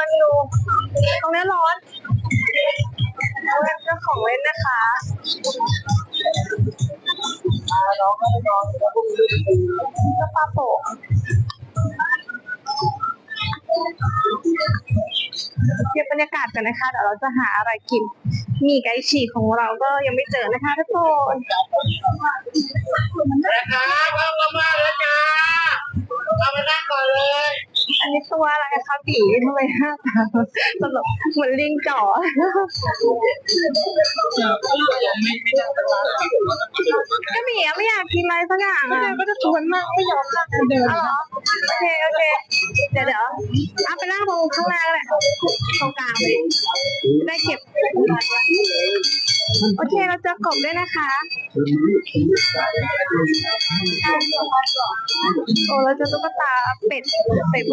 ดินดูตรงนี้ร้อนเจ้าของเล่นนะคะน้องก็นอนก็ปลาโป่งเก็บบรรยากาศกันนะคะเดี๋ยวเราจะหาอะไรกิน มีไก่ฉีกของเราก็ยังไม่เจอนะคะทุกคนนะครั นี้ตัวอะไรคะผีทำไมหน้าตาตลกเหมือนลิงจ่อก็หมีอะไม่อยากกินอะไรสักอย่างอะก็จะชวนมากไม่ยอมนั่งเดินเหรอโอเคโอเคเดี๋ยวเดี๋ยวเอาไปนั่งตรงข้างหน้าก็ได้ตรงกลางเลยได้เก็บ โอเคเราจะกบด้วยนะคะโอ้เราจะตุ๊กตาเป็ดเป็ด